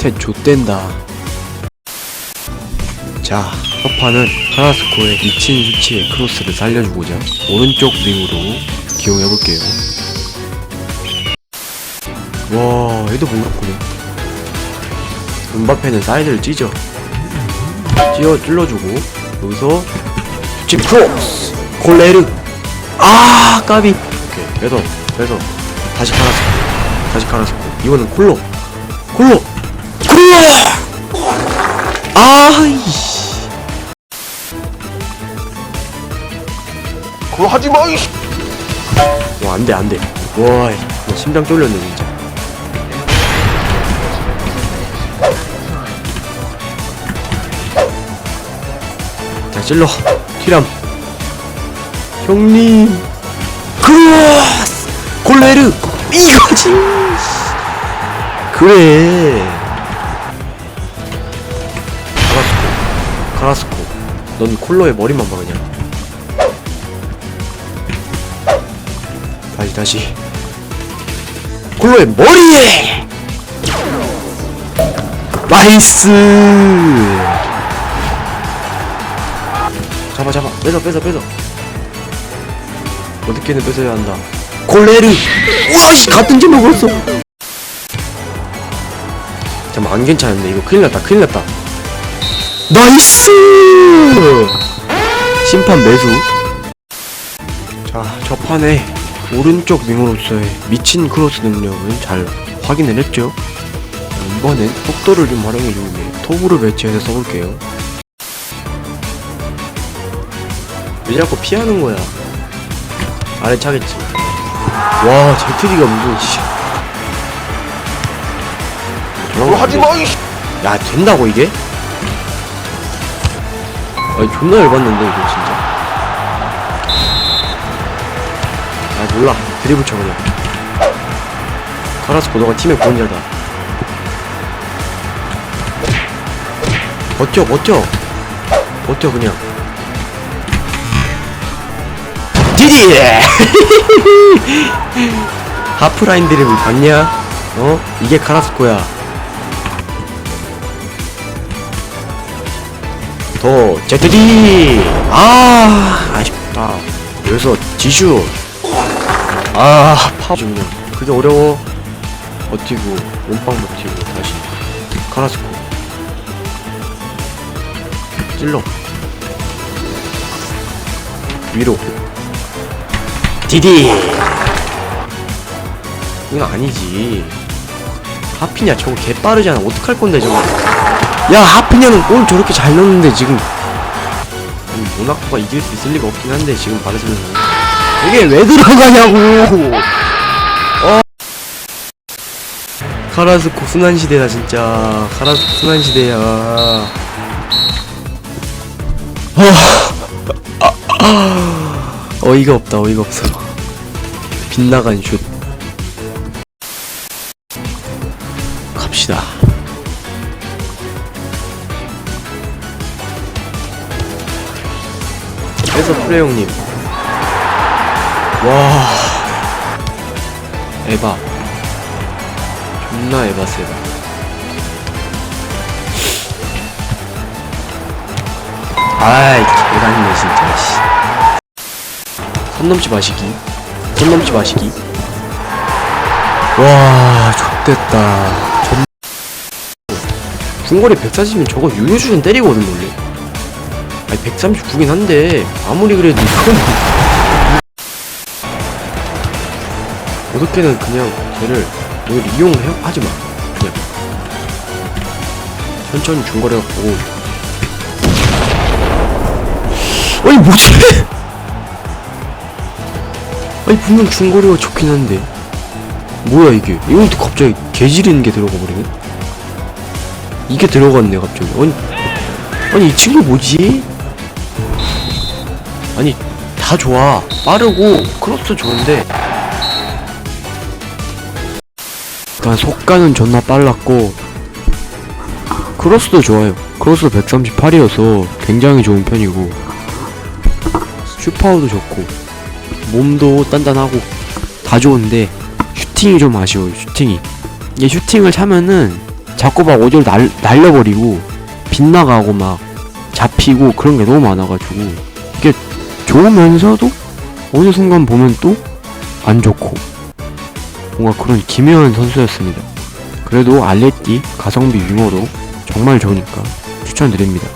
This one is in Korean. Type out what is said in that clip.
스탯 좆된다. 자 첫판은 카라스코의 미친 수치의 크로스를 살려주고자 오른쪽 윙으로 기용해볼게요. 와 얘도 몰랐구나 은바페는 사이드를 찢어. 찢어 찔러주고. 여기서 집 크로스! 콜레르! 아 까비! 오케이 빼서 빼서. 다시 카라스코 다시 카라스코 이거는 콜로. 콜로 아이씨 그거 하지 마, 이와 안 돼 안 돼. 와 나 심장 쫄렸네 진짜. 자 찔러. 티람 형님. 크로스. 콜레르. 이거지. 그래 카라스코. 넌 콜로의 머리만 봐 그냥. 다시 다시. 콜로의 머리에! 나이스! 잡아 잡아. 뺏어 뺏어 뺏어. 어떻게든 뺏어야 한다. 콜레르! 우와씨 같은 점 먹었어. 잠깐 안 괜찮은데. 이거 큰일 났다 큰일 났다 나이스 심판 매수 자, 저 판에 오른쪽 윙으로서의 미친 크로스 능력은 잘 확인을 했죠. 이번엔 속도를 좀 활용해주기 위해 톱으로 배치해서 써볼게요. 왜 자꾸 피하는 거야? 아래 차겠지. 와, 제트리가 무슨 씨. 그거 하지 마, 이 야, 된다고 이게? 아니, 존나 열받는데 이거 진짜. 아 몰라. 드리블 쳐 그냥. 카라스코 너가 팀의 구원자다. 버텨 버텨. 버텨 그냥. 디디! 하프라인 드리블 봤냐? 어? 이게 카라스코야 더 제트디 아 아쉽다 여기서 지슈 아, 파 중요. 그게 어려워. 버티고, 몸빵 버티고, 다시. 카라스코. 찔러. 위로. 디디! 이건 아니지. 하피냐, 저거 개 빠르잖아. 어떡할 건데, 저거. 야, 하피냐는 골 저렇게 잘 넣는데, 지금. 모나코가 이길 수 있을 리가 없긴 한데, 지금 바르셀로나. 이게 왜 들어가냐고. 어. 카라스코 순환 시대다 진짜. 카라스코 순환 시대야. 어. 어이가 없다 어이가 없어. 빗나간 슛. 갑시다 그래서 프레 형님. 와. 에바. 존나 에바 세다. 아이 개같네 진짜 씨. 선 넘지 마시기. 선 넘지 마시기. 와 좆됐다. 전 중거리 140이면 저거 유효주전 때리거든 원래 아니 139긴 한데 아무리 그래도 이건 어떻게는 그냥 쟤를 오늘 이용을 하지 마. 그냥 천천히 중거리 갖고. 아니 뭐지? 아니 분명 중거리가 좋긴 한데 뭐야 이게? 또 갑자기 개지리는 게 들어가 버리네. 이게 들어갔네 갑자기. 아니 아니 이 친구 뭐지? 아니 다 좋아. 빠르고 크로스 좋은데. 일단 속가는 존나 빨랐고 크로스도 좋아요. 크로스도 138이어서 굉장히 좋은 편이고 슈파워도 좋고 몸도 단단하고 다 좋은데 슈팅이 좀 아쉬워요 슈팅이. 이게 슈팅을 차면은 자꾸 막 어디로 날, 날려버리고 빗나가고 막 잡히고 그런 게 너무 많아가지고. 이게 좋으면서도 어느 순간 보면 또 안 좋고 뭔가 그런 기묘한 선수였습니다. 그래도 알레띠 가성비 유머도 정말 좋으니까 추천드립니다.